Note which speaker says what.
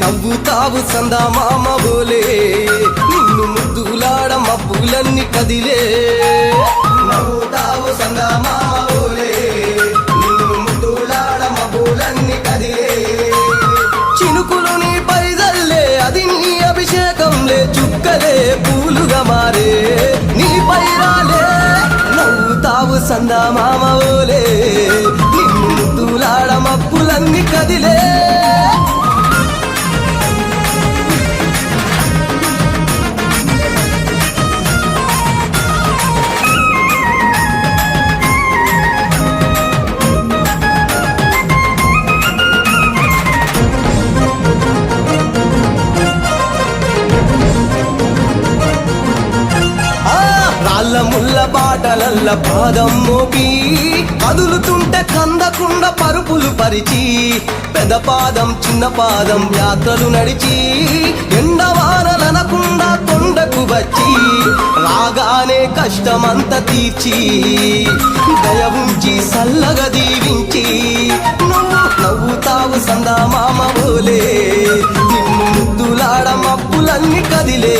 Speaker 1: నవ్వుతావు సందా మామ బోలే. నిన్ను ముద్దులాడ మబ్బులన్నీ కదిలే. నవ్వుతావు సందా మామ బోలే. నిన్ను ముద్దులాడ మబ్బులన్నీ కదిలే. చినుకులు నీ పైదల్లే అది నీ అభిషేకంలే చుక్కలే పూలుగా మారే. నీ పైరాలే నవ్వుతావు సందా మామ బోలే. నిన్ను ముద్దులాడ మబ్బులన్నీ కదిలే. బాటలల్ల పాదం మోపి కదులుతుంటే కందకుండ పరుపులు పరిచి పెద్ద పాదం చిన్న పాదం యాత్రలు నడిచి ఎండవానలనకుండా కొండకు వచ్చి రాగానే కష్టమంత తీర్చి దయ ఉంచి సల్లగా దీవించి నువ్వు నవ్వుతావు సందా మామ బోలే నిన్ను ముద్దులాడ మప్పులన్నీ కదిలే.